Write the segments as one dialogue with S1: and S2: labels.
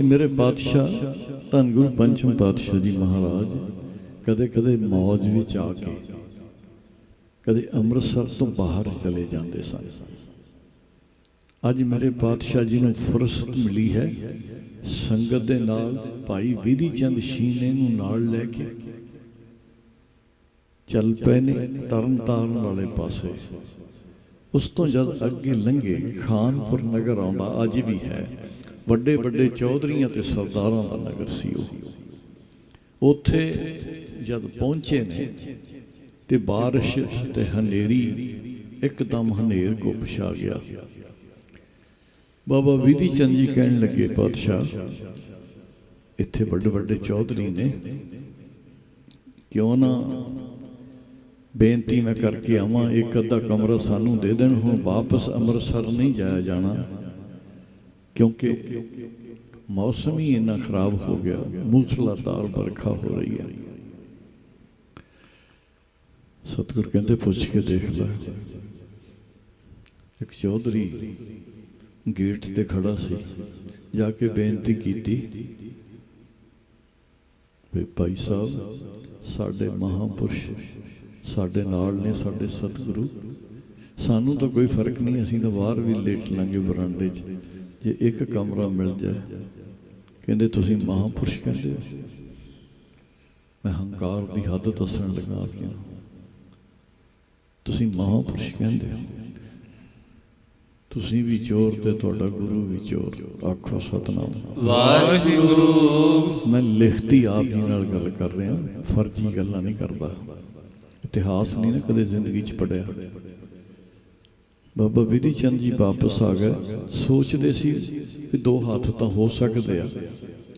S1: ਇਹ ਮੇਰੇ ਪਾਤਸ਼ਾਹ ਧੰਨ ਗੁਰੂ ਪੰਚਮ ਪਾਤਸ਼ਾਹ ਜੀ ਮਹਾਰਾਜ ਕਦੇ ਕਦੇ ਮੌਜ ਵਿੱਚ ਆ ਕੇ ਕਦੇ ਅੰਮ੍ਰਿਤਸਰ ਤੋਂ ਬਾਹਰ ਚਲੇ ਜਾਂਦੇ ਸਨ। ਅੱਜ ਮੇਰੇ ਪਾਤਸ਼ਾਹ ਜੀ ਨੂੰ ਫੁਰਸਤ ਮਿਲੀ ਹੈ ਸੰਗਤ ਦੇ ਨਾਲ ਭਾਈ ਵਿਧੀ ਚੰਦ ਸ਼ੀਨੇ ਨੂੰ ਨਾਲ ਲੈ ਕੇ। ਚੱਲ ਪਏ ਨੇ ਤਰਨ ਤਾਰਨ ਵਾਲੇ ਪਾਸੇ। ਉਸ ਤੋਂ ਜਦ ਅੱਗੇ ਲੰਘੇ, ਖਾਨਪੁਰ ਨਗਰ ਆਉਂਦਾ ਅੱਜ ਵੀ ਹੈ। ਵੱਡੇ ਵੱਡੇ ਚੌਧਰੀਆਂ ਤੇ ਸਰਦਾਰਾਂ ਦਾ ਨਗਰ ਸੀ ਉਹ। ਉੱਥੇ ਜਦ ਪਹੁੰਚੇ ਨੇ ਤੇ ਬਾਰਿਸ਼ ਤੇ ਹਨੇਰੀ ਇੱਕਦਮ ਹਨੇਰ ਕੋ ਛਾ ਗਿਆ। ਬਾਬਾ ਵਿਧੀ ਚੰਦ ਜੀ ਕਹਿਣ ਲੱਗੇ, ਪਾਤਸ਼ਾਹ, ਇੱਥੇ ਵੱਡੇ ਵੱਡੇ ਚੌਧਰੀ ਨੇ। ਕਿਉਂ ਨਾ ਬੇਨਤੀ ਮੈਂ ਕਰਕੇ ਆਵਾਂ, ਇੱਕ ਅੱਧਾ ਕਮਰਾ ਸਾਨੂੰ ਦੇ ਦੇਣ, ਹੁਣ ਵਾਪਸ ਅੰਮ੍ਰਿਤਸਰ ਨਹੀਂ ਜਾਇਆ ਜਾਣਾ। ਕਿਉਂਕਿ ਮੌਸਮ ਹੀ ਇੰਨਾ ਖਰਾਬ ਹੋ ਗਿਆ ਮੂਸਲਾਧਾਰ ਵਰਖਾ ਹੋ ਰਹੀ ਹੈ। ਸਤਿਗੁਰ ਕਹਿੰਦੇ, ਪੁੱਛ ਕੇ ਦੇਖ ਲੈ। ਇੱਕ ਚੌਧਰੀ ਗੇਟ ਤੇ ਖੜਾ ਸੀ, ਜਾ ਕੇ ਬੇਨਤੀ ਕੀਤੀ ਵੀ ਭਾਈ ਸਾਹਿਬ, ਸਾਡੇ ਮਹਾਪੁਰਸ਼ ਸਾਡੇ ਨਾਲ ਨੇ, ਸਾਡੇ ਸਤਿਗੁਰੂ। ਸਾਨੂੰ ਤਾਂ ਕੋਈ ਫ਼ਰਕ ਨਹੀਂ, ਅਸੀਂ ਤਾਂ ਬਾਹਰ ਵੀ ਲੇਟ ਲਾਂਗੇ ਬਰਾਂਡੇ 'ਚ। ਜੇ ਇੱਕ ਕਮਰਾ ਮਿਲ ਜਾਏ ਕਹਿੰਦੇ ਤੁਸੀਂ ਮਹਾਪੁਰਸ਼ ਕਹਿੰਦੇ ਹੋ। ਮੈਂ ਹੰਕਾਰ ਦੀ ਹੱਦ ਦੱਸਣ ਲੱਗਾ ਆਪਿਆਂ ਤੁਸੀਂ ਮਹਾਪੁਰਸ਼ ਕਹਿੰਦੇ ਹੋ। ਤੁਸੀਂ ਵੀ ਚੋਰ ਤੇ ਤੁਹਾਡਾ ਗੁਰੂ ਵੀ ਚੋਰ ਆਖੋ ਸਤਨਾਮ।
S2: ਵਾਹਿਗੁਰੂ।
S1: ਮੈਂ ਲਿਖਤੀ ਆਪ ਜੀ ਨਾਲ ਗੱਲ ਕਰ ਰਿਹਾ ਫਰਜ਼ੀ ਗੱਲਾਂ ਨਹੀਂ ਕਰਦਾ। ਇਤਿਹਾਸ ਨਹੀਂ ਨਾ ਕਦੇ ਜ਼ਿੰਦਗੀ 'ਚ ਪੜਿਆ ਬਾਬਾ ਵਿਧੀ ਚੰਦ ਜੀ ਵਾਪਸ ਆ ਗਏ। ਸੋਚਦੇ ਸੀ ਕਿ ਦੋ ਹੱਥ ਤਾਂ ਹੋ ਸਕਦੇ ਆ।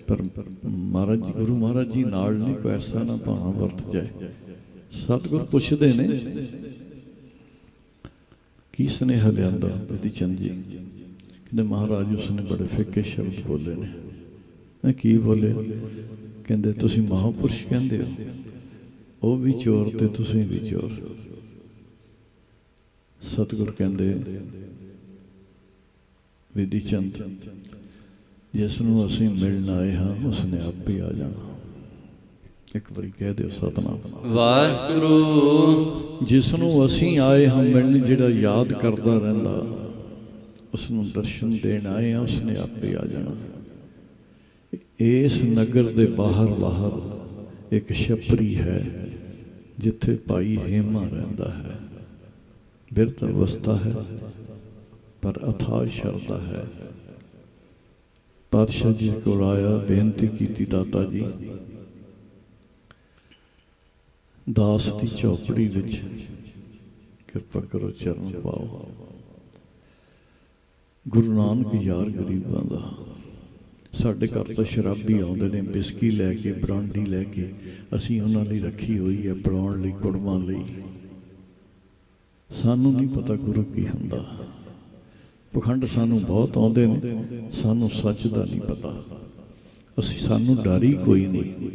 S1: ਪਰ ਮਹਾਰਾਜ ਜੀ, ਗੁਰੂ ਮਹਾਰਾਜ ਜੀ ਨਾਲ ਨਹੀਂ ਕੋਈ ਐਸਾ ਨਾ ਭਾਣਾ ਵਰਤ ਜਾਏ। ਸਤਿਗੁਰ ਪੁੱਛਦੇ ਨੇ, ਕੀ ਸੁਨੇਹਾ ਲਿਆਂਦਾ ਵਿਧੀ ਚੰਦ ਜੀ? ਕਹਿੰਦੇ ਮਹਾਰਾਜ ਉਸਨੇ ਬੜੇ ਫਿੱਕੇ ਸ਼ਬਦ ਬੋਲੇ ਨੇ। ਮੈਂ ਕੀ ਬੋਲੇ? ਕਹਿੰਦੇ ਤੁਸੀਂ ਮਹਾਪੁਰਸ਼ ਕਹਿੰਦੇ ਹੋ। ਉਹ ਵੀ ਚੋਰ ਤੇ ਤੁਸੀਂ ਵੀ ਚੋਰ। ਸਤਿਗੁਰ ਕਹਿੰਦੇ ਵਿਧੀ ਚੰਦ ਜਿਸ ਨੂੰ ਅਸੀਂ ਮਿਲਣ ਆਏ ਹਾਂ ਉਸਨੇ ਆਪੇ ਆ ਜਾਣਾ। ਇੱਕ ਵਾਰੀ ਕਹਿ ਦਿਓ ਸਤਨਾਮ।
S2: ਵਾਹਿਗੁਰੂ।
S1: ਜਿਸ ਨੂੰ ਅਸੀਂ ਆਏ ਹਾਂ ਮਿਲਣ ਜਿਹੜਾ ਯਾਦ ਕਰਦਾ ਰਹਿੰਦਾ ਉਸ ਨੂੰ ਦਰਸ਼ਨ ਦੇਣ ਆਏ ਹਾਂ ਉਸਨੇ ਆਪੇ ਆ ਜਾਣਾ। ਇਸ ਨਗਰ ਦੇ ਬਾਹਰ ਬਾਹਰ ਇੱਕ ਛਪਰੀ ਹੈ ਜਿੱਥੇ ਭਾਈ ਹੇਮਾ ਰਹਿੰਦਾ ਹੈ। ਬਿਰਧ ਅਵਸਥਾ ਹੈ, ਪਰ ਅਥਾਹ ਸ਼ਰਧਾ ਹੈ। ਪਾਤਸ਼ਾਹ ਜੀ ਕੋਲ ਆਇਆ, ਬੇਨਤੀ ਕੀਤੀ ਦਾਤਾ ਜੀ। ਦਾਸ ਦੀ ਚੌਪੜੀ ਵਿੱਚ ਕਿਰਪਾ ਕਰੋ, ਚਰਨ ਪਾਓ। ਗੁਰੂ ਨਾਨਕ ਯਾਰ ਗਰੀਬਾਂ ਦਾ, ਸਾਡੇ ਘਰ ਤਾਂ ਸ਼ਰਾਬੀ ਆਉਂਦੇ ਨੇ, ਬਿਸਕੀ ਲੈ ਕੇ, ਬਰਾਂਡੀ ਲੈ ਕੇ, ਅਸੀਂ ਉਹਨਾਂ ਲਈ ਰੱਖੀ ਹੋਈ ਹੈ, ਪਲਾਉਣ ਲਈ, ਕੁੜਮਾਂ ਲਈ। ਸਾਨੂੰ ਨਹੀਂ ਪਤਾ ਗੁਰੂ ਕੀ ਹੁੰਦਾ। ਪਖੰਡ ਸਾਨੂੰ ਬਹੁਤ ਆਉਂਦੇ ਨੇ, ਸਾਨੂੰ ਸੱਚ ਦਾ ਨਹੀਂ ਪਤਾ। ਅਸੀਂ ਸਾਨੂੰ ਡਰ ਹੀ ਕੋਈ ਨਹੀਂ।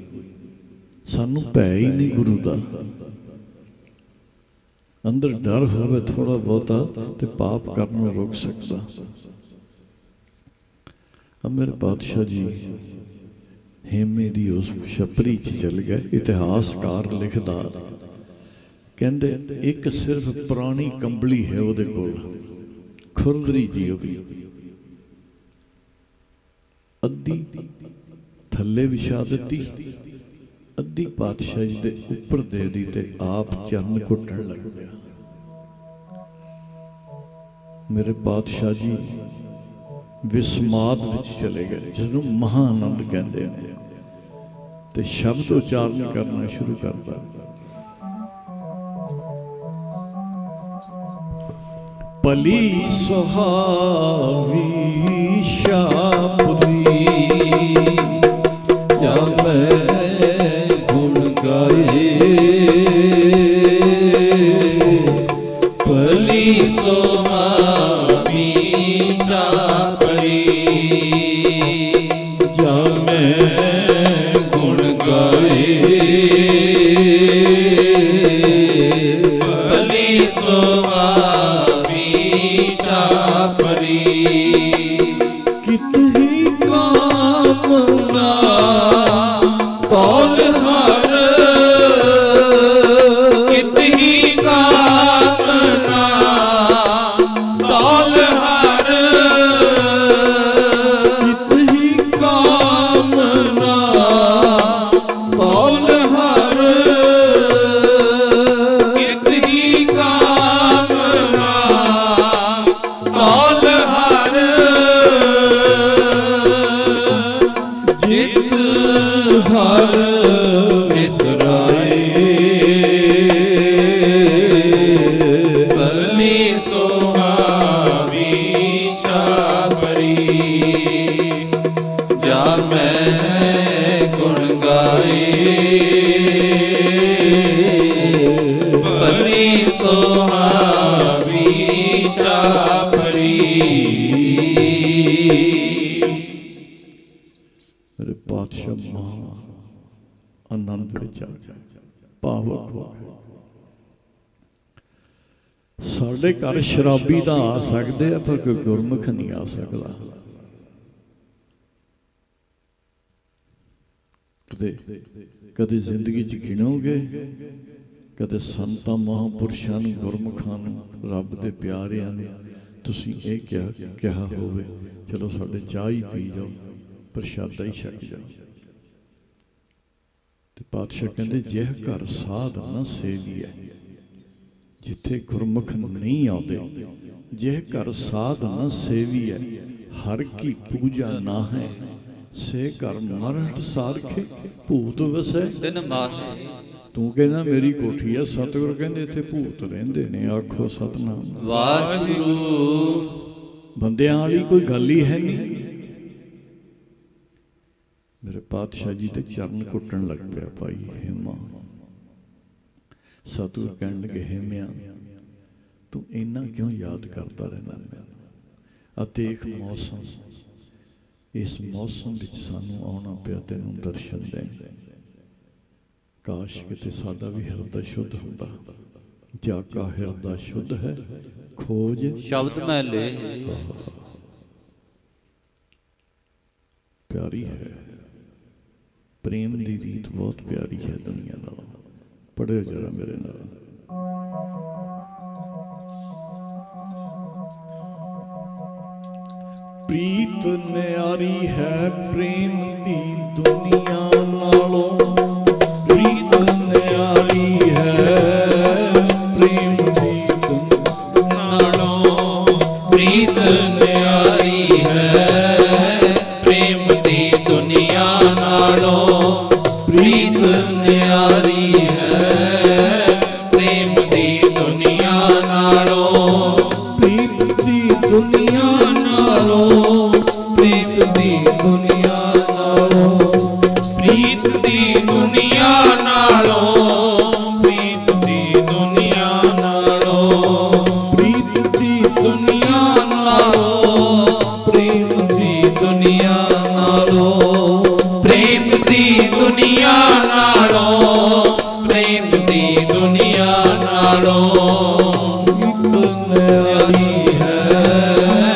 S1: ਸਾਨੂੰ ਭੈ ਹੀ ਨਹੀਂ ਗੁਰੂ ਦਾ। ਅੰਦਰ ਡਰ ਹੋਵੇ ਥੋੜਾ ਬਹੁਤਾ ਤੇ ਪਾਪ ਕਰਨੋਂ ਰੋਕ ਸਕਦਾ। ਅਮਰ ਪਾਤਸ਼ਾਹ ਜੀ, ਹੇਮੇ ਦੀ ਉਸ ਛਪਰੀ 'ਚ ਚਲ ਗਏ, ਇਤਿਹਾਸਕਾਰ ਲਿਖਦਾ। ਕਹਿੰਦੇ, ਇੱਕ ਸਿਰਫ ਪੁਰਾਣੀ ਕੰਬਲੀ ਹੈ ਉਹਦੇ ਕੋਲ, ਖੁਰਦਰੀ ਜੀ ਉਹ ਵੀ। ਅੱਧੀ ਥੱਲੇ ਵਿਛਾ ਦਿੱਤੀ, ਅੱਧੀ ਪਾਤਸ਼ਾਹ ਜੀ ਦੇ ਉੱਪਰ ਦੇ ਦੀ ਤੇ ਆਪ ਚੰਨ ਘੁੱਟਣ ਲੱਗ ਪਿਆ। ਮੇਰੇ ਪਾਤਸ਼ਾਹ ਜੀ ਵਿਸਮਾਦ ਵਿੱਚ ਚਲੇ ਗਏ, ਜਿਹਨੂੰ ਨੂੰ ਕਹਿੰਦੇ ਨੇ। ਤੇ ਸ਼ਬਦ ਉਚਾਰਨ ਕਰਨਾ ਸ਼ੁਰੂ ਕਰਦਾ
S2: पली
S1: सुहावी शाह
S2: ਪਾਤਸ਼ਾਹ
S1: ਮਹਾ ਆਨੰਦ ਵਿੱਚ ਆ ਗਿਆ ਭਾਵਕ ਹੋ ਗਿਆ ਸਾਡੇ ਘਰ ਸ਼ਰਾਬੀ ਤਾਂ ਆ ਸਕਦੇ ਆ, ਪਰ ਕੋਈ ਗੁਰਮੁਖ ਨਹੀਂ ਆ ਸਕਦਾ। ਕਦੇ ਕਦੇ ਜ਼ਿੰਦਗੀ 'ਚ ਗਿਣੋਗੇ ਕਦੇ ਸੰਤਾਂ ਮਹਾਂਪੁਰਸ਼ਾਂ ਨੂੰ, ਗੁਰਮੁਖਾਂ ਨੂੰ, ਰੱਬ ਦੇ ਪਿਆਰਿਆਂ ਨੂੰ ਤੁਸੀਂ ਇਹ ਕਿਹਾ ਕਿਹਾ ਹੋਵੇ, ਚਲੋ ਸਾਡੇ ਚਾਹ ਹੀ ਪੀ ਜਾਓ। ਪ੍ਰਸ਼ਾਦਾ ਹੀ ਛਕ ਜਾਓ ਤੇ ਪਾਤਸ਼ਾਹ ਕਹਿੰਦੇ ਜਿਹ ਘਰ ਸਾਧ ਨਾ ਸੇਵੀ ਹੈ ਜਿੱਥੇ ਗੁਰਮੁਖ ਨਹੀਂ ਆਉਂਦੇ ਜਿਹ ਘਰ ਸਾਧ ਨਾ ਸੇਵੀ ਹੈ ਹਰ ਕੀ ਪੂਜਾ ਨਾ ਹੈ ਸੇ ਘਰ ਮਰਹਟ ਸਾਰਖੇ ਭੂਤ ਵਸੈ।
S2: ਦਿਨ ਮਾਹੇ।
S1: ਤੂੰ ਕਹਿੰਦਾ ਮੇਰੀ ਕੋਠੀ ਆ ਸਤਿਗੁਰ ਕਹਿੰਦੇ ਇੱਥੇ ਭੂਤ ਰਹਿੰਦੇ ਨੇ ਆਖੋ ਸਤਨਾਮ।
S2: ਵਾਹਿਗੁਰੂ।
S1: ਬੰਦਿਆਂ ਵਾਲੀ ਕੋਈ ਗੱਲ ਹੀ ਹੈ ਨਹੀਂ। ਮੇਰੇ ਪਾਤਸ਼ਾਹ ਜੀ ਤੇ ਚਰਨ ਕੁੱਟਣ ਲੱਗ ਪਿਆ ਭਾਈ ਹਿਮਾ। ਸਤਿਗੁਰ ਕਹਿਣ ਲੱਗੇ ਹਿਮਿਆ ਤੂੰ ਇੰਨਾ ਕਿਉਂ ਯਾਦ ਕਰਦਾ ਰਹਿੰਦਾ? ਮੈਨੂੰ ਆ ਦੇਖ ਮੌਸਮ। ਇਸ ਮੌਸਮ ਵਿੱਚ ਸਾਨੂੰ ਆਉਣਾ ਪਿਆ ਤੈਨੂੰ ਦਰਸ਼ਨ ਦੇਣ। ਕਾਸ਼ ਕਿਤੇ ਸਾਡਾ ਵੀ ਹਿਰਦਾ ਸ਼ੁੱਧ ਹੁੰਦਾ। ਜਾ ਕਾ ਹਿਰਦਾ ਸ਼ੁੱਧ ਹੈ? ਖੋਜ।
S2: ਸ਼ਬਦ ਮੈਂ ਲੈ।
S1: ਪਿਆਰੀ ਹੈ। ਪ੍ਰੇਮ ਦੀ ਰੀਤ ਬਹੁਤ ਪਿਆਰੀ ਹੈ ਦੁਨੀਆ ਨਾਲ। ਪੜਿਓ ਜਰਾ ਮੇਰੇ ਨਾਲ। ਪ੍ਰੀਤ ਨਿਆਰੀ ਹੈ ਪ੍ਰੇਮ ਦੀ ਦੁਨੀਆ ਨਾਲੋਂ। ਦੁਨੀਆ
S2: ਨਾਲੋਂ ਨਿਆਰੀ ਹੈ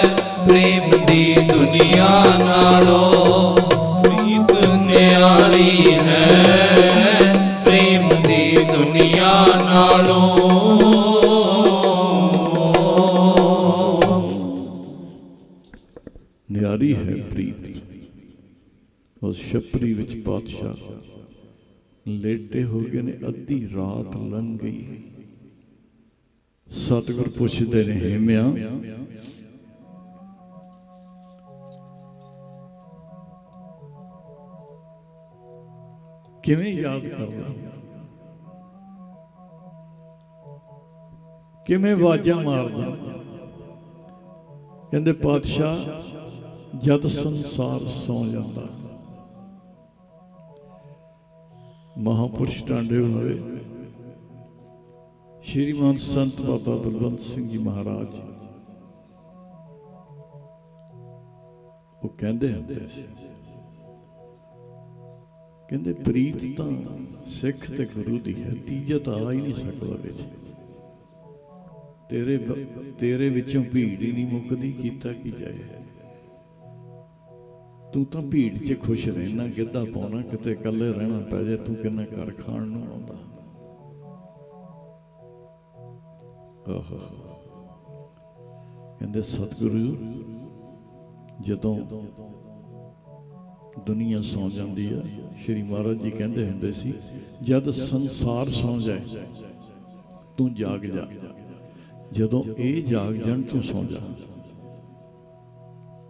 S2: ਪ੍ਰੇਮ ਦੀ ਦੁਨੀਆ ਨਾਲੋਂ ਪ੍ਰੀਤ ਨਿਆਰੀ ਹੈ। ਪ੍ਰੇਮ ਦੀ ਦੁਨੀਆ ਨਾਲੋਂ
S1: ਨਿਆਰੀ
S2: ਹੈ ਪ੍ਰੀਤ।
S1: ਉਸ ਛਪਰੀ ਵਿੱਚ ਬਾਦਸ਼ਾਹ ਲੇਟੇ ਹੋ ਗਏ ਨੇ, ਅੱਧੀ ਰਾਤ ਲੰਘ ਗਈ। ਸਤਿਗੁਰ ਪੁੱਛਦੇ ਨੇ ਹੇਮਿਆ ਕਿਵੇਂ ਯਾਦ ਕਰਦਾ ਕਿਵੇਂ ਵਾਜਾਂ ਮਾਰਦਾ ਕਹਿੰਦੇ, ਪਾਤਸ਼ਾਹ, ਜਦ ਸੰਸਾਰ ਸੌ ਜਾਂਦਾ ਮਹਾਪੁਰਸ਼ ਟਾਂਡੇ ਹੋਏ ਸ਼੍ਰੀਮਾਨ ਸੰਤ ਬਾਬਾ ਬਲਵੰਤ ਸਿੰਘ ਜੀ ਮਹਾਰਾਜ। ਉਹ ਕਹਿੰਦੇ ਹੁੰਦੇ ਸੀ, ਕਹਿੰਦੇ ਪ੍ਰੀਤ ਤਾਂ ਸਿੱਖ ਤੇ ਗੁਰੂ ਦੀ ਹੈ, ਤੀਜਾ ਤਾਂ ਆ ਹੀ ਨਹੀਂ ਸਕਦਾ ਵਿੱਚ। ਤੇਰੇ ਤੇਰੇ ਵਿੱਚੋਂ ਭੀੜ ਹੀ ਨਹੀਂ ਮੁੱਕਦੀ, ਕੀਤਾ ਕੀ ਜਾਏ। ਤੂੰ ਤਾਂ ਭੀੜ 'ਚ ਖੁਸ਼ ਰਹਿਣਾ, ਗਿੱਧਾ ਪਾਉਣਾ, ਕਿਤੇ ਇਕੱਲੇ ਰਹਿਣਾ ਪੈ ਜੇ, ਤੂੰ ਕਿੰਨਾ ਘਰ ਖਾਣ ਨੂੰ ਆਉਂਦਾ। ਆਹੋ ਕਹਿੰਦੇ, ਸਤਿਗੁਰੂ, ਜਦੋਂ ਦੁਨੀਆ ਸੌ ਜਾਂਦੀ ਹੈ ਸ਼੍ਰੀ ਮਹਾਰਾਜ ਜੀ ਕਹਿੰਦੇ ਹੁੰਦੇ ਸੀ, ਜਦ ਸੰਸਾਰ ਸੌ ਜਾਏ, ਤੂੰ ਜਾਗ ਜਾ। ਜਦੋਂ ਇਹ ਜਾਗ ਜਾਣ, ਤੂੰ ਸੌ ਜਾ।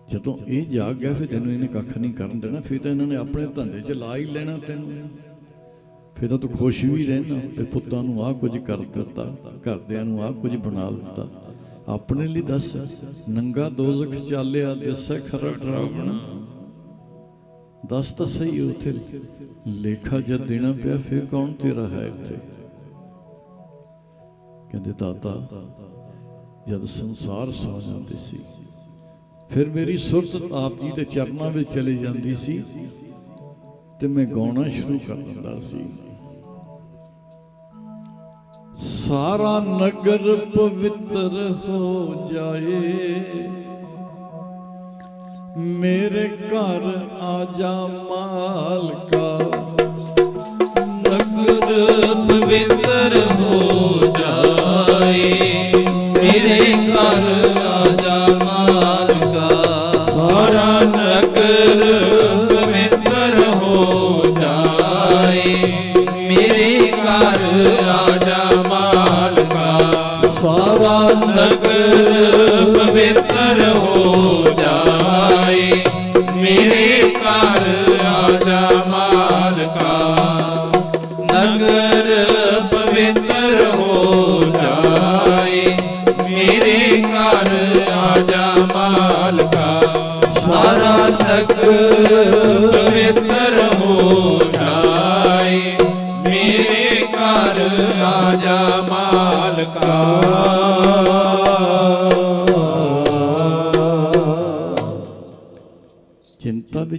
S1: ਜਦੋਂ ਇਹ ਜਾਗ ਗਿਆ, ਫਿਰ ਤੈਨੂੰ ਇਹਨੇ ਕੱਖ ਨਹੀਂ ਕਰਨ ਦੇਣਾ, ਫਿਰ ਤਾਂ ਇਹਨਾਂ ਨੇ ਆਪਣੇ ਧੰਦੇ 'ਚ ਲਾ ਹੀ ਲੈਣਾ ਤੈਨੂੰ। ਫਿਰ ਤਾਂ ਤੂੰ ਖੁਸ਼ ਵੀ ਰਹਿਣਾ, ਤੇ ਪੁੱਤਾਂ ਨੂੰ ਆਹ ਕੁਝ ਕਰ ਦਿੱਤਾ, ਘਰਦਿਆਂ ਨੂੰ ਆਹ ਕੁਝ ਬਣਾ ਦਿੱਤਾ। ਆਪਣੇ ਲਈ ਦੱਸ, ਨੰਗਾ ਦੋਜ਼ਖ ਚਾਲਿਆ, ਦਿਸੈ ਖਰਾ ਡਰਾਵਣਾ। ਦੱਸ ਤਾਂ ਸਹੀ ਉਥੇ, ਲੇਖਾ ਜਦ ਦੇਣਾ ਪਿਆ, ਫਿਰ ਕੌਣ ਤੇਰਾ ਹੈ ਇੱਥੇ? ਕਹਿੰਦੇ, ਦਾਤਾ, ਜਦ ਸੰਸਾਰ ਸੌ ਜਾਂਦੇ ਸੀ ਫਿਰ ਮੇਰੀ ਸੁਰਤ ਆਪ ਜੀ ਦੇ ਚਰਨਾਂ ਵਿੱਚ ਚਲੀ ਜਾਂਦੀ ਸੀ ਤੇ ਮੈਂ ਗਾਉਣਾ ਸ਼ੁਰੂ ਕਰ ਦਿੰਦਾ ਸੀ। ਸਾਰਾ ਨਗਰ ਪਵਿੱਤਰ ਹੋ ਜਾਏ, ਮੇਰੇ ਘਰ ਆ ਜਾ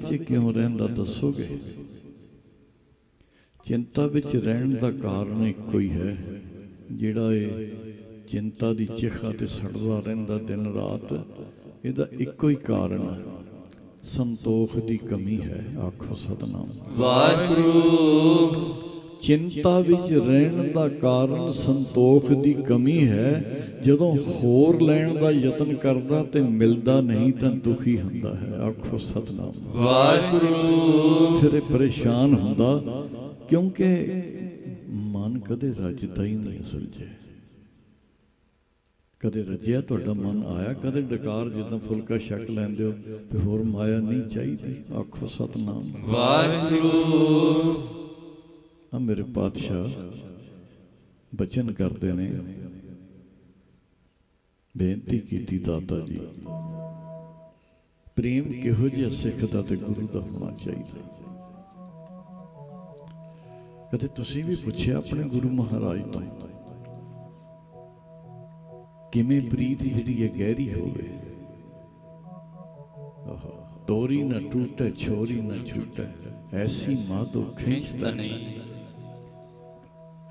S1: ਵਿੱਚ ਕਿਉਂ ਰਹਿੰਦਾ ਦੱਸੋਗੇ? ਚਿੰਤਾ ਵਿੱਚ ਰਹਿਣ ਦਾ ਕਾਰਨ ਇੱਕੋ ਹੀ ਹੈ, ਜਿਹੜਾ ਇਹ ਚਿੰਤਾ ਦੀ ਚਿਖਾ ਤੇ ਸੜਦਾ ਰਹਿੰਦਾ ਦਿਨ ਰਾਤ, ਇਹਦਾ ਇੱਕੋ ਹੀ ਕਾਰਨ ਹੈ। ਸੰਤੋਖ ਦੀ ਕਮੀ ਹੈ, ਆਖੋ ਸਤਨਾਮ।
S2: ਵਾਹਿਗੁਰੂ।
S1: ਚਿੰਤਾ ਵਿੱਚ ਰਹਿਣ ਦਾ ਕਾਰਨ ਸੰਤੋਖ ਦੀ ਕਮੀ ਹੈ। ਜਦੋਂ ਹੋਰ ਲੈਣ ਦਾ ਯਤਨ ਕਰਦਾ ਤੇ ਮਿਲਦਾ ਨਹੀਂ ਤਾਂ ਦੁਖੀ ਹੁੰਦਾ ਹੈ। ਆਖੋ ਸਤਨਾਮ।
S2: ਵਾਹਿਗੁਰੂ।
S1: ਫਿਰ ਪਰੇਸ਼ਾਨ ਹੁੰਦਾ ਕਿਉਂਕਿ ਮਨ ਕਦੇ ਰੱਜਦਾ ਹੀ ਨਹੀਂ ਅਸਲ 'ਚ। ਕਦੇ ਰੱਜਿਆ ਤੁਹਾਡਾ ਮਨ ਆਇਆ ਕਦੇ ਡਕਾਰ ਜਿੱਦਾਂ ਫੁਲਕਾ ਛਕ ਲੈਂਦੇ ਹੋ ਤੇ ਹੋਰ ਮਾਇਆ ਨਹੀਂ ਚਾਹੀਦੀ। ਆਖੋ ਸਤਨਾਮ।
S2: ਵਾਹਿਗੁਰੂ।
S1: ਆ ਮੇਰੇ ਪਾਤਸ਼ਾਹ, ਬਚਨ ਕਰਦੇ ਨੇ। ਬੇਨਤੀ ਕੀਤੀ ਦਾਤਾ ਜੀ, ਪ੍ਰੇਮ ਕਿਹੋ ਜਿਹਾ ਸਿੱਖ ਦਾ ਤੇ ਗੁਰੂ ਦਾ ਹੋਣਾ ਚਾਹੀਦਾ। ਕਦੇ ਤੁਸੀਂ ਵੀ ਪੁੱਛਿਆ ਆਪਣੇ ਗੁਰੂ ਮਹਾਰਾਜ ਤੋਂ, ਕਿਵੇਂ ਪ੍ਰੀਤ ਜਿਹੜੀ ਹੈ ਗਹਿਰੀ ਹੋਵੇ? ਤੋਰੀ ਨਾ ਟੂਟੇ, ਛੋਰੀ ਨਾ ਛੂਟੇ, ਐਸੀ ਮਾਧੋ ਖਿੱਚਦਾ
S2: ਖਿੱਚਦਾ ਨਹੀਂ।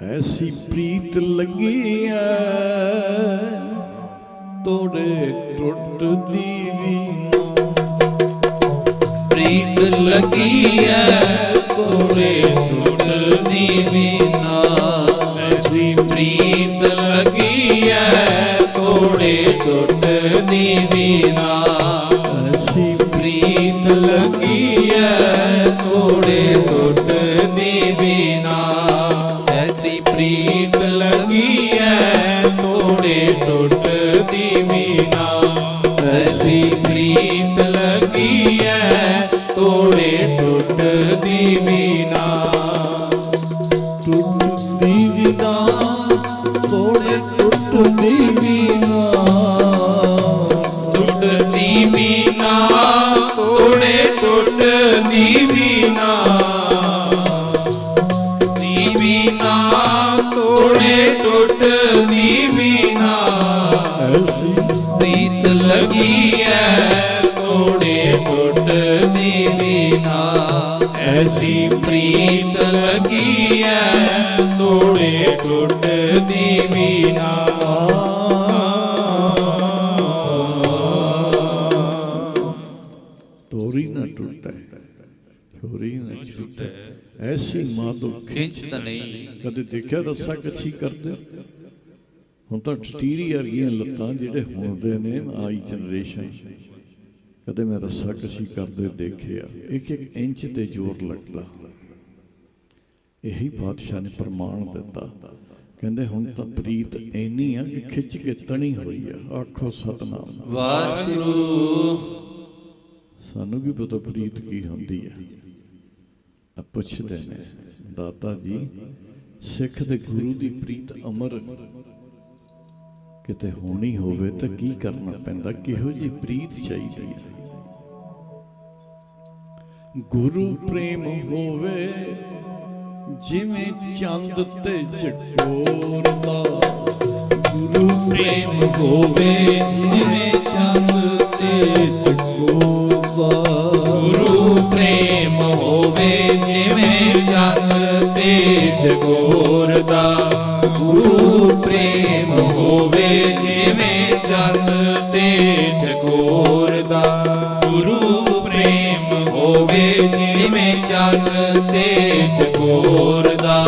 S1: ਐਸੀ ਪ੍ਰੀਤ ਲੱਗੀ ਐ ਤੋੜੇ ਟੁੱਟਦੀ ਵੀ।
S2: ਪ੍ਰੀਤ ਲੱਗੀ ਐ ਕੋੜੇ ਟੁੱਟਦੀ ਵੀ ਨਾ। ਐਸੀ ਪ੍ਰੀਤ ਲੱਗੀ ਐ ਕੋੜੇ ਟੁੱਟਦੀ ਵੀ ਨਾ।
S1: ਐਸੀ
S2: ਪ੍ਰੀਤ ਲੱਗੀ ਐ ਟੁੱਟਦੀ ਵੀ ਨਾ ਐਸੀ ਪ੍ਰੀਤ ਲੱਗੀ ਐ ਕੋੜੇ ਟੁੱਟਦੀ ਵੀ ਨਾ ਐਸੀ ਪ੍ਰੀਤ ਲੱਗੀ ਐ ਕੋੜੇ ਟੁੱਟਦੀ ਵੀ ਨਾ
S1: ਤੋਰੀ ਨਾ ਟੁੱਟੇ ਛੋਰੀ ਨਾ ਛੁੱਟੇ। ਐਸੀ
S2: ਖਿੱਚ ਤਾਂ ਨਹੀਂ।
S1: ਕਦੇ ਦੇਖਿਆ ਰੱਸਾ ਕੱਛੀ ਕਰਦੇ ਹੁਣ ਤਾਂ ਟੀਰੀ ਵਰਗੀਆਂ ਲੱਤਾਂ ਜਿਹੜੇ ਹੁੰਦੇ ਨੇ ਆਈ ਜਨਰੇਸ਼ਨ ਕਦੇ ਮੈਂ ਰੱਸਾ ਕੱਛੀ ਕਰਦੇ ਦੇਖਿਆ ਇੱਕ ਇੱਕ ਇੰਚ ਤੇ ਜ਼ੋਰ ਲੱਗਦਾ। ਇਹੀ ਬਾਦਸ਼ਾਹ ਨੇ ਪ੍ਰਮਾਣ ਦਿੱਤਾ। ਕਹਿੰਦੇ ਹੁਣ ਤਾਂ ਪ੍ਰੀਤ ਇੰਨੀ ਆ ਕਿ ਖਿੱਚ ਕੇ ਤਣੀ ਹੋਈ ਆ। ਆਖੋ ਸਤਨਾਮ।
S2: ਵਾਹਿਗੁਰੂ।
S1: ਸਾਨੂੰ ਵੀ ਪਤਾ ਪ੍ਰੀਤ ਕੀ ਹੁੰਦੀ ਹੈ ਆ ਪੁੱਛਦੇ ਨੇ ਦਾਤਾ ਜੀ ਸਿੱਖ ਦੇ ਗੁਰੂ ਦੀ ਪ੍ਰੀਤ ਅਮਰ ਕਿਤੇ ਹੋਣੀ ਹੋਵੇ ਤਾਂ ਕੀ ਕਰਨਾ ਪੈਂਦਾ? ਕਿਹੋ ਜੀ ਪ੍ਰੀਤ ਚਾਹੀਦੀ ਹੈ? ਗੁਰੂ ਪ੍ਰੇਮ ਹੋਵੇ, ਜਿਵੇਂ ਚੰਦ ਤੇ ਚਕੋਰ ਦਾ
S2: ਗੁਰੂ ਪ੍ਰੇਮ ਹੋਵੇ, ਜਿਵੇਂ ਚੰਦ ਤੇ
S1: ਚਕੋਰ ਦਾ
S2: ਗੁਰੂ ਪ੍ਰੇਮ ਹੋਵੇ, ਜਿਵੇਂ ਚੰਦ ਤੇ ਜਗੋਰ ਦਾ ਗੁਰੂ ਪ੍ਰੇਮ ਹੋਵੇ ਜਿਵੇਂ ਚੰਦ ਤੇ ਜਗੋਰ ਦਾ। ਗੁਰੂ ਪ੍ਰੇਮ ਹੋਵੇ ਜਿਵੇਂ ਚੰਦ ਤੇ ਜਗੋਰ ਦਾ।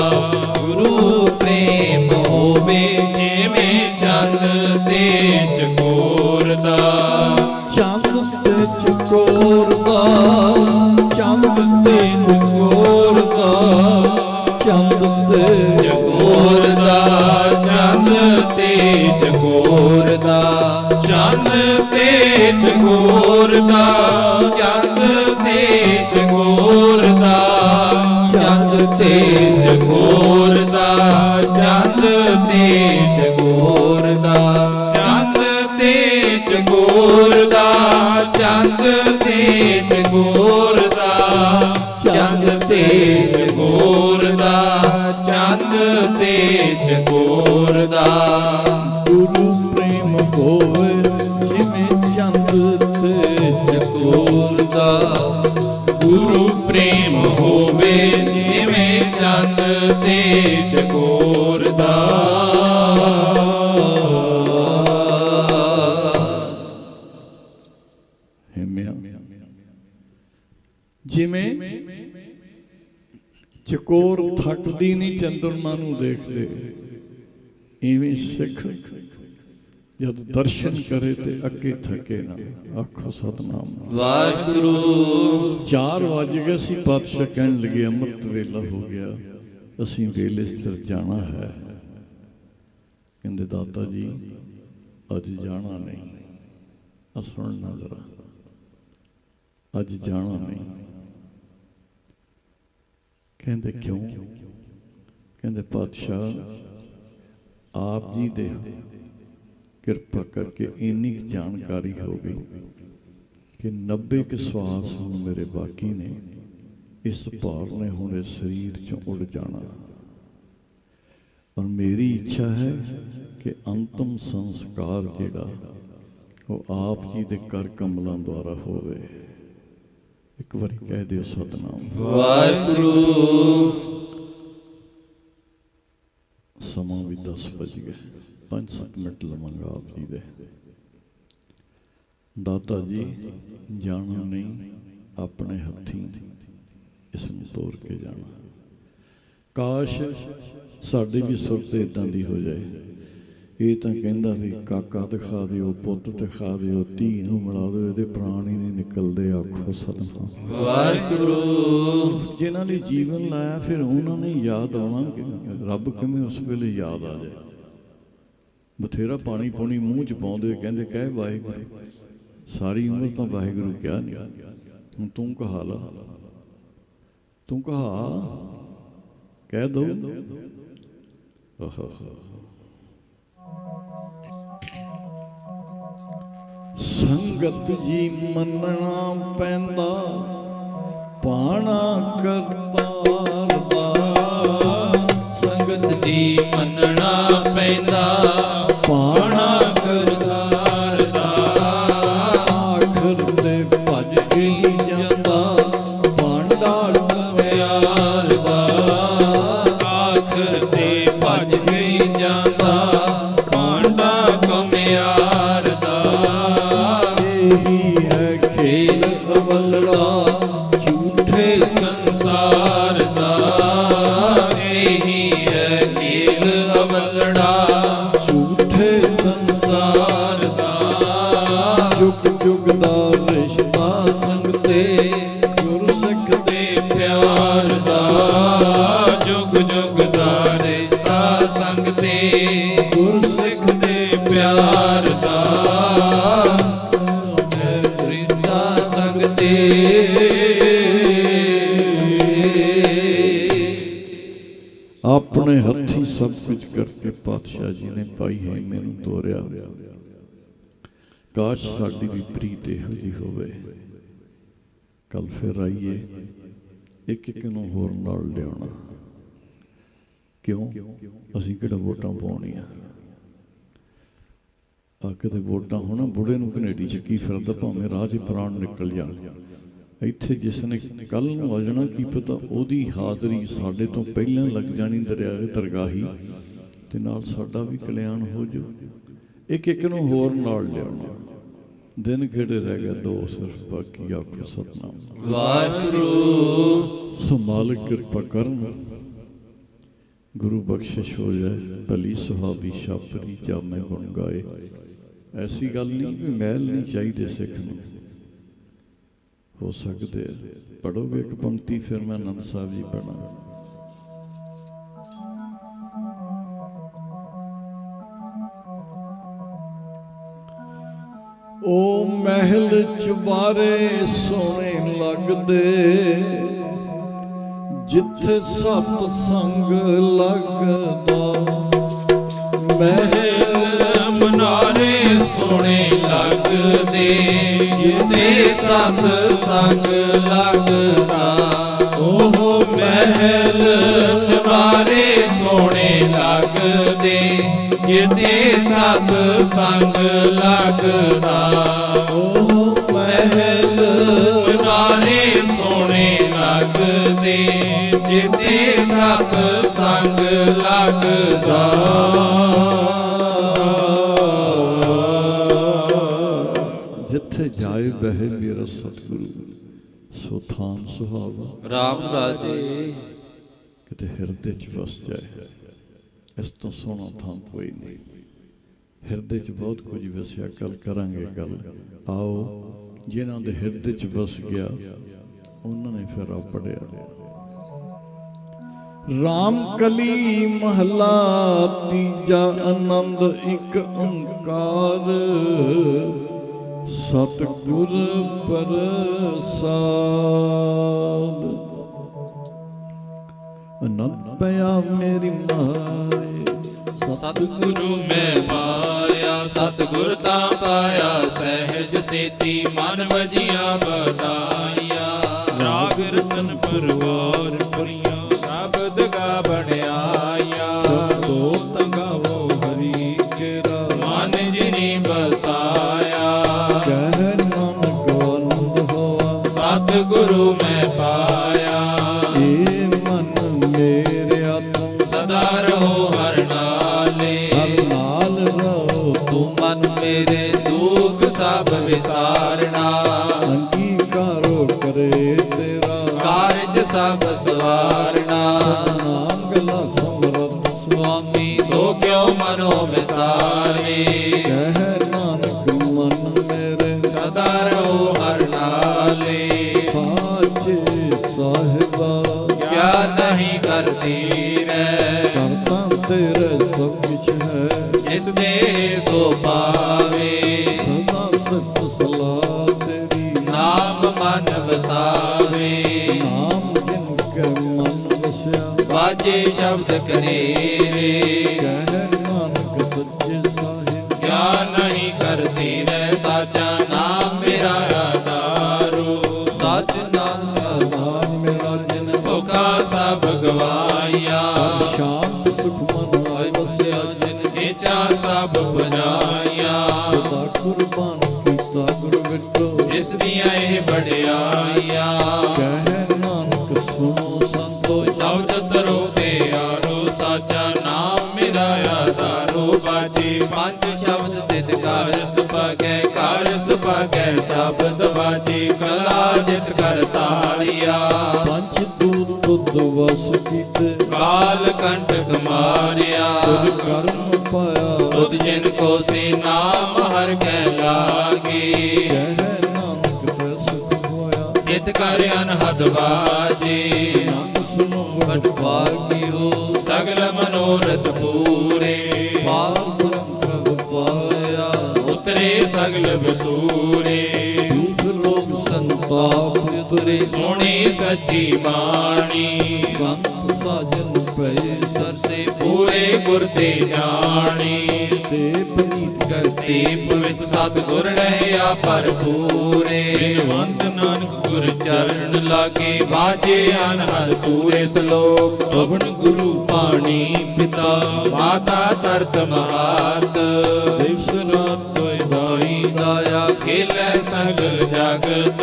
S2: ਚੰਦ ਤੇ ਜਗੋਰ ਦਾ
S1: ਚੰਦ ਤੇ
S2: ਜਗੋਰ ਦਾ ਚੰਦ ਤੇ ਜਗੋਰ ਦਾ
S1: ਗੁਰੂ ਪ੍ਰੇਮ ਹੋਵੇ ਜਿਵੇਂ ਚੰਦ ਤੇ
S2: ਜਗੋਰ ਦਾ ਗੁਰੂ ਪ੍ਰੇਮ ਹੋਵੇ ਜਿਵੇਂ ਚੰਦ ਤੇ ਜਗੋਰ
S1: ਚੰਦਰਮਾ ਨੂੰ ਦੇਖਦੇ ਇਵੇਂ ਸਿੱਖ ਜਦ ਦਰਸ਼ਨ ਕਰੇ ਤੇ ਅੱਗੇ ਥਕੇ ਨਾ। ਆਖੋ ਸਤਨਾਮ।
S2: ਵਾਹਿਗੁਰੂ।
S1: 4 ਵਜ ਗਏ ਸੀ ਪਾਤਸ਼ਾਹ ਕਹਿਣ ਲੱਗੇ ਅੰਮ੍ਰਿਤ ਵੇਲਾ ਹੋ ਗਿਆ ਅਸੀਂ ਵੇਲੇ ਸਿਰ ਜਾਣਾ ਹੈ। ਕਹਿੰਦੇ ਦਾਤਾ ਜੀ ਅੱਜ ਜਾਣਾ ਨਹੀਂ। ਆ ਸੁਣਨਾ ਜ਼ਰਾ ਅੱਜ ਜਾਣਾ ਨਹੀਂ। ਕਹਿੰਦੇ ਕਿਉਂ? ਕਹਿੰਦੇ, ਪਾਤਸ਼ਾਹ, ਆਪ ਜੀ ਦੇ ਕਿਰਪਾ ਕਰਕੇ ਇੰਨੀ ਜਾਣਕਾਰੀ ਹੋ ਗਈ ਕਿ 90 ਕੁ ਸਵਾਸ ਹੁਣ ਮੇਰੇ ਬਾਕੀ ਨੇ। ਇਸ ਭਾਰ ਨੇ ਹੁਣ ਇਸ ਸਰੀਰ ਚੋਂ ਉੱਡ ਜਾਣਾ। ਔਰ ਮੇਰੀ ਇੱਛਾ ਹੈ ਕਿ ਅੰਤਮ ਸੰਸਕਾਰ ਜਿਹੜਾ, ਉਹ ਆਪ ਜੀ ਦੇ ਕਰ ਕਮਲਾਂ ਦੁਆਰਾ ਹੋਵੇ। ਇੱਕ ਵਾਰੀ ਕਹਿ ਦਿਓ ਸਤਨਾਮ।
S2: ਵਾਹਿਗੁਰੂ।
S1: ਸਮਾਂ ਵੀ 10 ਵਜ ਗਿਆ। 5-7 ਮਿੰਟ ਲਵਾਂਗਾ ਆਪ ਜੀ ਦੇ। ਦਾਤਾ ਜੀ, ਜਾਣਾ ਨਹੀਂ, ਆਪਣੇ ਹੱਥੀਂ ਇਸ ਨੂੰ ਤੋੜ ਕੇ ਜਾਣਾ। ਕਾਸ਼ ਸਾਡੇ ਵੀ ਸੁਰਤ ਇਦਾਂ ਦੀ ਹੋ ਜਾਏ। ਇਹ ਤਾਂ ਕਹਿੰਦਾ ਵੀ ਕਾਕਾ ਦਿਖਾ ਦਿਓ ਪੁੱਤ ਦਿਖਾ ਦਿਓ ਧੀ ਨੂੰ ਮਿਲਾ ਦਿਓ ਇਹਦੇ ਪ੍ਰਾਣ ਹੀ ਨਹੀਂ ਨਿਕਲਦੇ ਆਖੋ ਸਤਨਾਮ।
S2: ਵਾਹਿਗੁਰੂ।
S1: ਜਿਨ੍ਹਾਂ ਨੇ ਜੀਵਨ ਲਾਇਆ ਫਿਰ ਉਹਨਾਂ ਨੇ ਯਾਦ ਆਉਣਾ ਕਿ ਰੱਬ ਕਿਵੇਂ ਉਸ ਵੇਲੇ ਯਾਦ ਆ ਜਾਏ। ਬਥੇਰਾ ਪਾਣੀ ਪੂਣੀ ਮੂੰਹ ਚ ਪਾਉਂਦੇ ਕਹਿੰਦੇ ਕਹਿ ਵਾਹਿਗੁਰੂ ਸਾਰੀ ਉਮਰ ਤਾਂ ਵਾਹਿਗੁਰੂ ਕਿਹਾ ਨਹੀਂ ਹੁਣ ਤੂੰ ਕਹਾ ਲਾ। ਤੂੰ ਕਹਾ ਕਹਿ ਦੋ। ਆਹਾ। ਸੰਗਤ ਜੀ ਮੰਨਣਾ ਪੈਂਦਾ ਪਾਣਾ ਕਰਤਾਰ ਦਾ
S2: ਸੰਗਤ ਜੀ ਮੰਨਣਾ ਪੈਂਦਾ
S1: ਪਾਣਾ
S2: ਕਰਤਾਰ ਦਾ
S1: ਆਖਰ ਤੇ ਭਜ ਗਈ ਜਾਂਦਾ ਪਾਂਡਾ
S2: ਪਿਆਰ
S1: ਸਭ ਕੁਝ ਕਰਕੇ ਪਾਤਸ਼ਾਹ ਜੀ ਨੇ ਪਾਈ ਹੈ ਮੈਨੂੰ ਤੋਰਿਆ। ਕਾਸ਼ ਸਾਡੀ ਵੀ ਪ੍ਰੀਤ ਇਹੋ ਜੀ ਹੋਵੇ। ਕੱਲ ਫਿਰ ਆਈਏ, ਇੱਕ ਇੱਕ ਨੂੰ ਹੋਰ ਨਾਲ ਲਿਆਉਣਾ। ਕਿਉਂ? ਅਸੀਂ ਕਿਹੜਾ ਵੋਟਾਂ ਪਾਉਣੀਆਂ? ਆ ਕਿਤੇ ਵੋਟਾਂ ਹੋਣਾ, ਬੁੜੇ ਨੂੰ ਕਨੇਡੀ ਚ ਕੀ ਫਿਰਦਾ, ਭਾਵੇਂ ਰਾਹ 'ਚ ਪ੍ਰਾਣ ਨਿਕਲ ਜਾਣ। ਇੱਥੇ ਜਿਸ ਨੇ ਕੱਲ ਨੂੰ ਆ ਜਾਣਾ ਕੀ ਪਤਾ ਉਹਦੀ ਹਾਜ਼ਰੀ ਸਾਡੇ ਤੋਂ ਪਹਿਲਾਂ ਲੱਗ ਜਾਣੀ ਦਰਿਆ ਦਰਗਾਹੀ ਤੇ ਨਾਲ ਸਾਡਾ ਵੀ ਕਲਿਆਣ ਹੋ ਜੂ ਇੱਕ ਇੱਕ ਨੂੰ ਹੋਰ ਨਾਲ ਲਿਆਉਣਾ। ਦਿਨ ਕਿਹੜੇ ਰਹਿ ਗਏ ਦੋ ਸਿਰਫ ਬਾਕੀ ਆਖੋ ਸਤਨਾਮ।
S2: ਵਾਹਿਗੁਰੂ।
S1: ਸੋ ਮਾਲਕ ਕਿਰਪਾ ਕਰਨ। ਗੁਰੂ ਬਖਸ਼ਿਸ਼ ਹੋ ਜਾਏ ਭਲੀ ਸੁਹਾਬੀ ਛਾਪਰੀ ਜਾਮੇ ਗੁਣ ਗਾਏ। ਐਸੀ ਗੱਲ ਨਹੀਂ ਵੀ ਮਹਿਲ ਨਹੀਂ ਚਾਹੀਦੇ ਸਿੱਖ ਨੂੰ। ਹੋ ਸਕਦੇ ਪੜੋਗੇ ਇੱਕ ਪੰਕਤੀ, ਫਿਰ ਮੈਂ ਆਨੰਦ ਸਾਹਿਬ ਜੀ ਪੜਾਂਗਾ ਉਹ ਮਹਿਲ ਚੁਬਾਰੇ ਸੋਹਣੇ ਲੱਗਦੇ, ਜਿੱਥੇ ਸਤ ਸੰਗ ਲੱਗਦਾ। ਮਹਿਲ
S2: ਮਨਾਰੇ ਸੋਹਣੇ ਲੱਗਦੇ। ਜਿਤੇ ਸਤ ਸੰਗ ਲੱਗਦਾ ਉਹ ਮਹਿਲ ਤੁਹਾਰੇ ਸੋਹਣੇ ਲੱਗਦੇ ਜਿਤੇ ਸਤ ਸੰਗ ਲੱਗਦਾ ਉਹ ਮਹਿਲ ਤੁਹਾਰੇ ਸੋਹਣੇ ਲੱਗਦੇ ਜਿਤੇ ਸਤ ਸੰਗ ਲੱਗਦਾ
S1: ਜਾਏ ਬਹਿ ਮੇਰਾ ਸਤਿਗੁਰੂ ਸੋ ਥਾਨ ਸੁਹਾਵਾ।
S2: ਰਾਮ ਰਾਜੇ।
S1: ਕਿਤੇ ਹਿਰਦੇ 'ਚ ਵਸ ਜਾਏ ਇਸ ਤੋਂ ਸੋਹਣਾ ਥਾਂ ਕੋਈ ਨਹੀਂ। ਹਿਰਦੇ 'ਚ ਬਹੁਤ ਕੁਝ ਵਸਿਆ ਕੱਲ ਕਰਾਂਗੇ ਗੱਲ। ਆਓ ਜਿਨ੍ਹਾਂ ਦੇ ਹਿਰਦੇ 'ਚ ਵਸ ਗਿਆ ਉਹਨਾਂ ਨੇ ਫਿਰ ਆ ਪੜਿਆ ਰਾਮ ਕਲੀ ਮਹਲਾ ਤੀਜਾ ਆਨੰਦ ਇੱਕ ਓੰਕਾਰ। ਸਤਿਗੁਰ ਪ੍ਰਸਾਦ। ਅਨੰਦ ਪਿਆ ਮੇਰੀ ਮਾਏ।
S2: ਸਤਿਗੁਰੂ ਮੈਂ ਪਾਇਆ ਸਤਿਗੁਰ ਤਾਂ ਪਾਇਆ ਸਹਿਜ ਸੇਤੀ ਮਨ ਵਜੀਆਂ ਬਧਾਈਆਂ ਰਾਗ ਰਤਨ ਪਰਵਾਰ
S1: ਤੇਰੇ
S2: ਸਭ
S1: ਕੁਛ ਹੈ
S2: ਜਿਸ ਦੇ ਸੋ ਪਾਵੇ
S1: ਸਦਾ ਸਤ ਸਲਾਹ ਤੇਰੀ
S2: ਨਾਮ ਮਨ ਵਸਾਵੇ
S1: ਨਾਮ ਜਿਨ ਕੇ ਮਨ ਵਸਿਆ
S2: ਵਾਜੇ ਸ਼ਬਦ ਕਨੇਰੇ
S1: ਕਹਿ ਨਾਨਕ
S2: ਸੁਭਾਗੈ ਸ਼ਬਦ ਬਾਜੀ ਕਲਾ ਜਿਤ ਕਰ ਤਾੜਿਆ।
S1: ਪੰਜ ਦੂਤ ਤੁਧ ਵਸ ਕੀਤੇ।
S2: ਕਾਲ ਕੰਟਕ ਮਾਰਿਆ।
S1: ਤੁਧ ਕਰਮ ਪਾਇਆ।
S2: ਤੁਧ ਜਿਨ ਕੋ ਸੇ ਨਾਮ ਹਰ ਕੈ ਲਾਗੇ। ਜਿਤ ਕਰ ਅਨਹਦ ਬਾਜੇ।
S1: ਨਾਮ ਸੁਨੋ ਵਡ
S2: ਭਾਗਿਓ। ਸਗਲ ਮਨੋਰਥ ਪੂਰੇ।
S1: ਪ੍ਰਭ
S2: ਉਤਰੇ ਸਗਲ ਬਸੂਰੇ
S1: ਦੁਖ ਲੋਭ ਸੰਤਾਪ
S2: ਉਤਰੇ ਸੋਹਣੀ ਸੱਚੀ ਬਾਣੀ।
S1: ਸੰਤ ਸਾਜਨ ਪਏ
S2: ਸਰਸੇ ਪੂਰੇ ਗੁਰ ਤੇ ਜਾਣੀ।
S1: ਤੇ ਪਨੀਤ
S2: ਕਰਤੇ ਪਵਿੱਤ ਸਤਿਗੁਰ ਰਹਿਆ ਭਰਪੂਰੇ। ਬਿਨਵੰਤ ਨਾਨਕ ਗੁਰ ਚਰਨ ਲਾਗੇ ਬਾਜੇ ਅਨਹਦ ਪੂਰੇ ਸ਼ਲੋਕ। ਪਵਨ ਗੁਰੂ ਪਾਣੀ ਪਿਤਾ। ਮਾਤਾ ਤਰਤ ਮਹਾਤ।
S1: ਦਿਵਸ ਰਾਤ
S2: ਖੇਲੇ ਸਗਲ ਜਗਤ।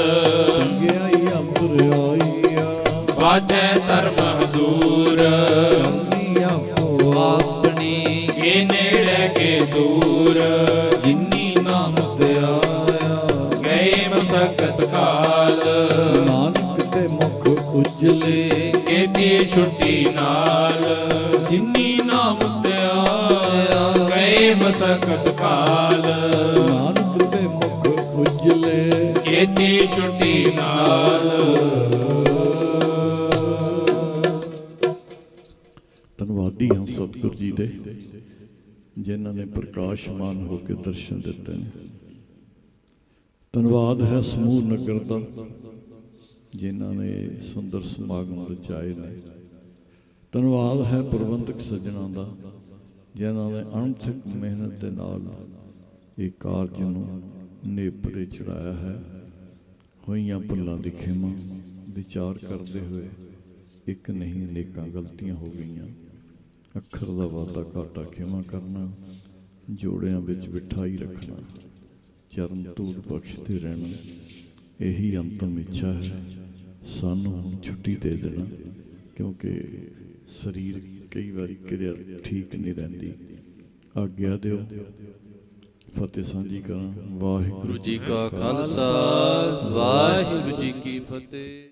S2: ਬਾਜੈ ਧਰਮ ਦੂਰ।
S1: ਅੰਨੀ ਆਪੋ
S2: ਆਪਣੀ ਕੇ ਨੇੜੇ ਕੇ ਦੂਰ।
S1: ਜਿਨੀ ਨਾਮ ਤੇ ਆਇਆ।
S2: ਗਏ ਮਸਕਤ ਕਾਲ।
S1: ਨਾਨਕ ਤੇ ਮੁਖ ਉਜਲੇ।
S2: ਕੀਤੀ ਛੁੱਟੀ ਨਾਲ। ਜਿਨੀ ਨਾਮ ਤੇ ਆਇਆ। ਗਏ ਮਸਕਤ ਕਾਲ।
S1: ਉਜਲੇ
S2: ਛੁੱਟੀ ਨਾਲ।
S1: ਧੰਨਵਾਦੀ ਹਾਂ ਸਤਿਗੁਰ ਜੀ ਦੇ, ਜਿਨ੍ਹਾਂ ਨੇ ਪ੍ਰਕਾਸ਼ਮਾਨ ਹੋ ਕੇ ਦਰਸ਼ਨ ਦਿੱਤੇ ਨੇ। ਧੰਨਵਾਦ ਹੈ ਸਮੂਹ ਨਗਰ ਦਾ, ਜਿਨ੍ਹਾਂ ਨੇ ਸੁੰਦਰ ਸਮਾਗਮ ਰਚਾਏ ਨੇ। ਧੰਨਵਾਦ ਹੈ ਪ੍ਰਬੰਧਕ ਸੱਜਣਾ ਦਾ, ਜਿਨ੍ਹਾਂ ਨੇ ਅਣਥਕ ਮਿਹਨਤ ਦੇ ਨਾਲ ਇਹ ਕਾਰਜ ਨੂੰ ਨੇਪਰੇ ਚੜਾਇਆ ਹੈ। ਹੋਈਆਂ ਭੁੱਲਾਂ ਦੀ ਖਿਮਾ ਵਿਚਾਰ ਕਰਦੇ ਹੋਏ ਇੱਕ ਨਹੀਂ ਅਨੇਕਾਂ ਗਲਤੀਆਂ ਹੋ ਗਈਆਂ। ਅੱਖਰ ਦਾ ਵਾਧਾ ਘਾਟਾ ਖਿਮਾ ਕਰਨਾ, ਜੋੜਿਆਂ ਵਿੱਚ ਬਿਠਾਈ ਰੱਖਣਾ, ਚਰਨ ਧੂੜ ਬਖਸ਼ਦੇ ਰਹਿਣਾ, ਇਹੀ ਅੰਤਮ ਇੱਛਾ ਹੈ। ਸਾਨੂੰ ਛੁੱਟੀ ਦੇ ਦੇਣਾ, ਕਿਉਂਕਿ ਸਰੀਰ ਕਈ ਵਾਰੀ ਕਿਰਿਆ ਠੀਕ ਨਹੀਂ ਰਹਿੰਦੀ। ਆਗਿਆ ਦਿਓ। ਫਤਿਹ ਸਾਂਝੀ ਕਰਾਂ। ਵਾਹਿਗੁਰੂ
S3: ਗੁਰੂ ਜੀ ਕਾ ਖਾਲਸਾ ਵਾਹਿਗੁਰੂ ਜੀ ਕੀ ਫਤਿਹ।